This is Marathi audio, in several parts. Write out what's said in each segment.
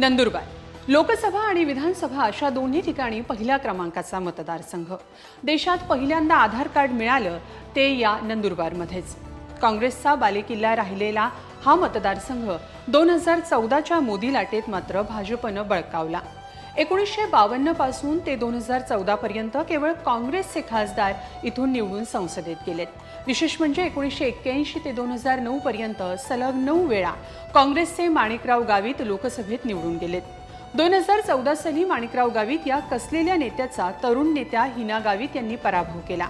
नंदुरबार. लोकसभा आणि विधानसभा अशा दोन्ही ठिकाणी पहिल्या क्रमांकाचा मतदारसंघ. देशात पहिल्यांदा आधार कार्ड मिळालं ते या नंदुरबारमध्येच. काँग्रेसचा बालेकिल्ला राहिलेला हा मतदारसंघ दोन हजार चौदाच्या मोदी लाटेत मात्र भाजपनं बळकावला. एकोणीसशे बावन्नपासून ते दोन हजार चौदा पर्यंत केवळ काँग्रेसचे खासदार इथून निवडून संसदेत गेलेत. विशेष म्हणजे एकोणीसशे एक्क्याऐंशी ते दोन हजार नऊ पर्यंत सलग नऊ वेळा काँग्रेसचे माणिकराव गावित लोकसभेत निवडून गेलेत. दोन हजार चौदा साली माणिकराव गावित या कसलेल्या नेत्याचा तरुण नेत्या हिना गावित यांनी पराभव केला.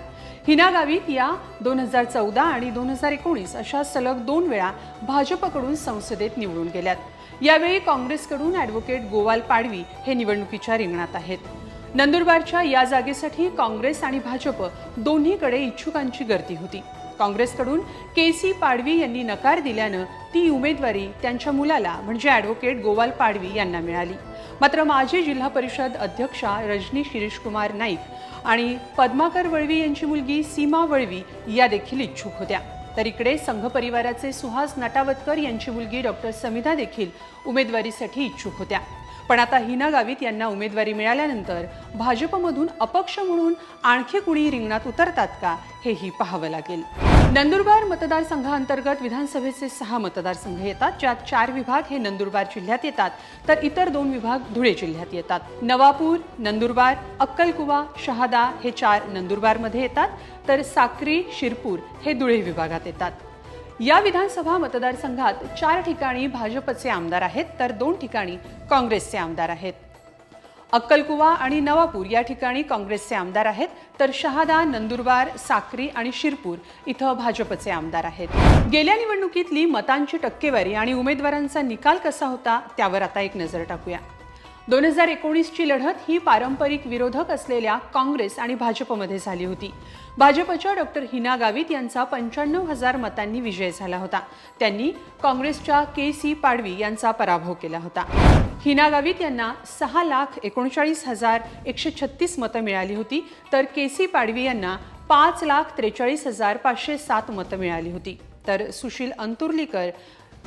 हिना गावित या दोन हजार चौदा आणि दोन हजार एकोणीस अशा सलग दोन वेळा भाजपकडून संसदेत निवडून गेल्यात. यावेळी काँग्रेसकडून ॲडव्होकेट गोवाल पाडवी हे निवडणुकीच्या रिंगणात आहेत. नंदुरबारच्या या जागेसाठी काँग्रेस आणि भाजप दोन्हीकडे इच्छुकांची गर्दी होती. काँग्रेसकडून के सी पाडवी यांनी नकार दिल्यानं ती उमेदवारी त्यांच्या मुलाला म्हणजे ॲडव्होकेट गोवाल पाडवी यांना मिळाली. मात्र माजी जिल्हा परिषद अध्यक्षा रजनी शिरीषकुमार नाईक आणि पद्माकर वळवी यांची मुलगी सीमा वळवी या देखील इच्छुक होत्या. तर इकडे संघ परिवाराचे सुहास नटावतकर यांची मुलगी डॉक्टर समिधा देखील उमेदवारीसाठी इच्छुक होत्या. पण आता हिना गावित यांना उमेदवारी मिळाल्यानंतर भाजपमधून अपक्ष म्हणून आणखी कुणी रिंगणात उतरतात का हेही पाहावं लागेल. नंदुरबार मतदारसंघाअंतर्गत विधानसभेचे सहा मतदारसंघ येतात ज्यात चार विभाग हे नंदुरबार जिल्ह्यात येतात तर इतर दोन विभाग धुळे जिल्ह्यात येतात. नवापूर नंदुरबार अक्कलकुवा शहादा हे चार नंदुरबारमध्ये येतात तर साक्री शिरपूर हे धुळे विभागात येतात. या विधानसभा मतदारसंघात चार ठिकाणी भाजपचे आमदार आहेत तर दोन ठिकाणी काँग्रेसचे आमदार आहेत. अक्कलकुवा आणि नवापूर या ठिकाणी काँग्रेसचे आमदार आहेत तर शहादा नंदुरबार साक्री आणि शिरपूर इथं भाजपचे आमदार आहेत. गेल्या निवडणुकीतली मतांची टक्केवारी आणि उमेदवारांचा निकाल कसा होता त्यावर आता एक नजर टाकूया. दोन हजार एकोणीसची लढत ही पारंपरिक विरोधक असलेल्या काँग्रेस आणि भाजपमध्ये झाली होती. भाजपच्या डॉक्टर हिना गावित यांचा पंच्याण्णव हजार मतांनी विजय झाला होता. त्यांनी काँग्रेसच्या के सी पाडवी यांचा पराभव केला होता. हिना गावित यांना सहा लाख एकोणचाळीस हजार एकशे छत्तीस मतं मिळाली होती तर के सी पाडवी यांना पाच लाख त्रेचाळीस हजार पाचशे सात मतं मिळाली होती. तर सुशील अंतुर्लीकर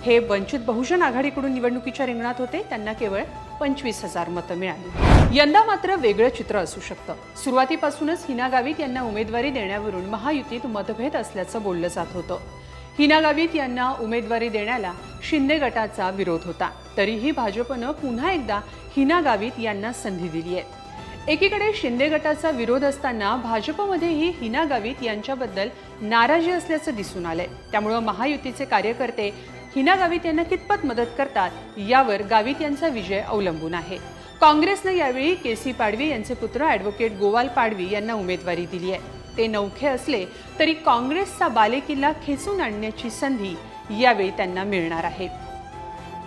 हे वंचित बहुजन आघाडीकडून निवडणुकीच्या रिंगणात होते त्यांना केवळ पंचवीस हजार मतं मिळाली. यंदा मात्र वेगळं चित्र असू शकतं. सुरुवातीपासूनच हिना गावित यांना उमेदवारी देण्यावरून महायुतीत मतभेद असल्याचं बोललं जात होतं. हिना गावित यांना उमेदवारी देण्याला शिंदे गटाचा विरोध होता. तरीही भाजपनं पुन्हा एकदा हिना गावित यांना संधी दिली आहे एकीकडे शिंदे गटाचा विरोध असताना भाजपमध्येही हिना गावित यांच्याबद्दल नाराजी असल्याचं दिसून आलंय. त्यामुळं महायुतीचे कार्यकर्ते हिना गावित यांना कितपत मदत करतात यावर गावित यांचा विजय अवलंबून आहे. काँग्रेसनं यावेळी के सी पाडवी यांचे पुत्र ॲडव्होकेट गोवाल पाडवी यांना उमेदवारी दिली आहे. ते नौखे असले तरी काँग्रेसचा बालेकिल्ला खेचून आणण्याची संधी यावेळी त्यांना मिळणार आहे.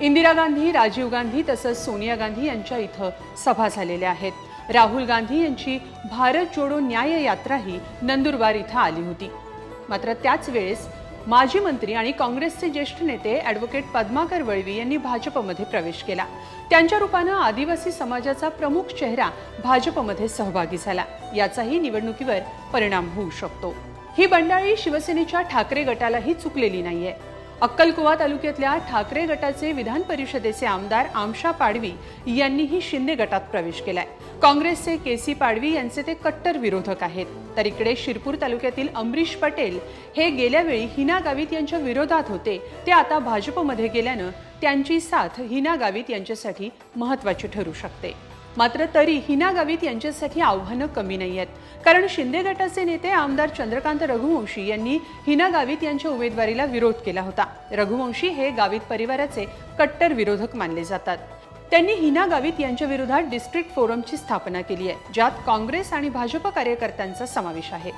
इंदिरा गांधी राजीव गांधी तसंच सोनिया गांधी यांच्या इथं सभा झालेल्या आहेत. राहुल गांधी यांची भारत जोडो न्याय यात्राही नंदुरबार इथं आली होती. मात्र त्याच वेळेस माजी मंत्री आणि काँग्रेसचे ज्येष्ठ नेते ॲडव्होकेट पद्माकर वळवी यांनी भाजपमध्ये प्रवेश केला. त्यांच्या रूपानं आदिवासी समाजाचा प्रमुख चेहरा भाजपमध्ये सहभागी झाला. याचाही निवडणुकीवर परिणाम होऊ शकतो. ही बंडाळी शिवसेनेच्या ठाकरे गटालाही चुकलेली नाहीये. अक्कलकुवा तालुक्यातल्या ठाकरे गटाचे विधान परिषदेचे आमदार आमशा पाडवी यांनीही शिंदे गटात प्रवेश केलाय. काँग्रेसचे के सी पाडवी यांचे ते कट्टर विरोधक आहेत. तर इकडे शिरपूर तालुक्यातील अमरीश पटेल हे गेल्या वेळी हिना गावित यांच्या विरोधात होते. ते आता भाजपमध्ये गेल्यानं त्यांची साथ हिना गावित यांच्यासाठी महत्वाची ठरू शकते. मात्र तरी हिना गावित यांच्यासाठी आव्हानं कमी नाही आहेत. कारण शिंदे गटाचे नेते आमदार चंद्रकांत रघुवंशी यांनी हिना गावित यांच्या उमेदवारीला विरोध केला होता. रघुवंशी हे गावित परिवाराचे कट्टर विरोधक मानले जातात. त्यांनी हिना गावित यांच्या विरोधात डिस्ट्रिक्ट फोरमची स्थापना केली आहे ज्यात काँग्रेस आणि भाजप कार्यकर्त्यांचा समावेश आहे.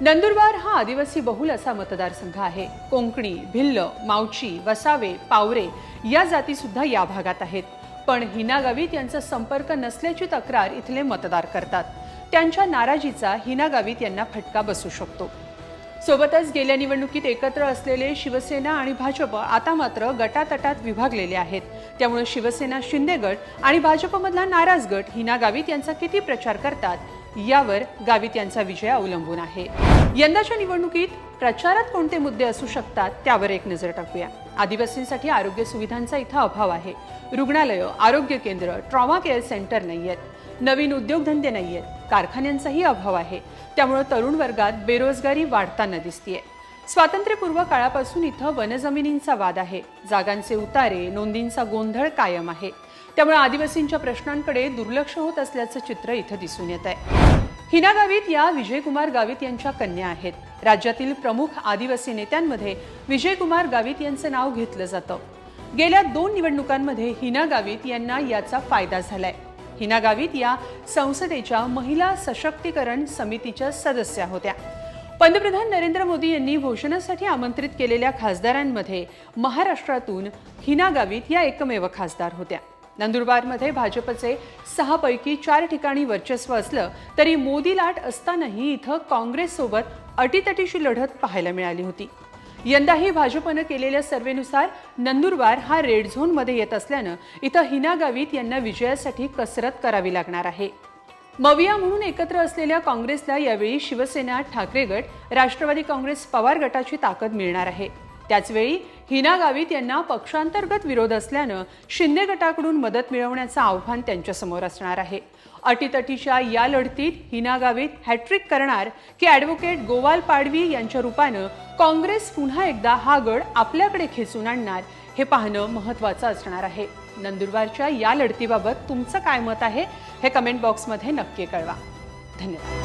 नंदुरबार हा आदिवासी बहुल असा मतदारसंघ आहे. कोंकणी भिल्ल मावची वसावे पावरे या जाती सुद्धा या भागात आहेत. पण हिना गावित यांचा संपर्क नसल्याची तक्रार इथले मतदार करतात. त्यांच्या नाराजीचा हिना गावित यांना फटका बसू शकतो. सोबतच गेल्या निवडणुकीत एकत्र असलेले शिवसेना आणि भाजप आता मात्र गटातटात विभागलेले आहेत. त्यामुळे शिवसेना शिंदे गट आणि भाजपमधला नाराज गट हिना गावित यांचा किती प्रचार करतात यावर गावित यांचा विजय अवलंबून आहे. यंदाच्या निवडणुकीत प्रचारात कोणते मुद्दे असू शकतात त्यावर एक नजर टाकूया. आदिवासींसाठी आरोग्य सुविधांचा इथं अभाव आहे. रुग्णालयं आरोग्य केंद्र ट्रॉमा केअर सेंटर नाही आहेत नवीन उद्योगधंदे नाही आहेत कारखान्यांचाही अभाव आहे. त्यामुळं तरुण वर्गात बेरोजगारी वाढताना दिसतीये. स्वातंत्र्यपूर्व काळापासून इथं वनजमिनींचा वाद आहे. जागांचे उतारे नोंदींचा गोंधळ कायम आहे. त्यामुळे आदिवासींच्या प्रश्नांकडे दुर्लक्ष होत असल्याचं चित्र इथं दिसून येत आहे हिना गावित या विजयकुमार गावित यांच्या कन्या आहेत. राज्यातील प्रमुख आदिवासी नेत्यांमध्ये विजयकुमार गावित यांचं नाव घेतलं जातं. गेल्या दोन निवडणुकांमध्ये हिना गावित यांना याचा फायदा झालाय. हिना गावित या संसदेच्या महिला सशक्तीकरण समितीच्या सदस्या होत्या. पंतप्रधान नरेंद्र मोदी यांनी भोषणासाठी आमंत्रित केलेल्या खासदारांमध्ये महाराष्ट्रातून हिना गावित या एकमेव खासदार होत्या. नंदुरबारमध्ये भाजपचे सहापैकी चार ठिकाणी वर्चस्व असलं तरी मोदी लाट असतानाही इथं काँग्रेससोबत अटीतटीशी लढत पाहायला मिळाली होती. यंदाही भाजपनं केलेल्या सर्वेनुसार नंदुरबार हा रेड झोनमध्ये येत असल्यानं इथं हिना गावित यांना विजयासाठी कसरत करावी लागणार आहे. मविया म्हणून एकत्र असलेल्या काँग्रेसला यावेळी शिवसेना ठाकरे गट राष्ट्रवादी काँग्रेस पवार गटाची ताकद मिळणार आहे. त्याचवेळी हिना गावित यांना पक्षांतर्गत विरोध असल्यानं शिंदे गटाकडून मदत मिळवण्याचं आव्हान त्यांच्यासमोर असणार आहे. अटीतटीच्या या लढतीत हिना गावित हॅट्रिक करणार की ॲडव्होकेट गोवाल पाडवी यांच्या रूपानं काँग्रेस पुन्हा एकदा हा गड आपल्याकडे खेचून आणणार हे पाहणं महत्त्वाचं असणार आहे. नंदुरबारच्या या लढतीबाबत तुमचं काय मत आहे हे कमेंट बॉक्समध्ये नक्की कळवा. धन्यवाद.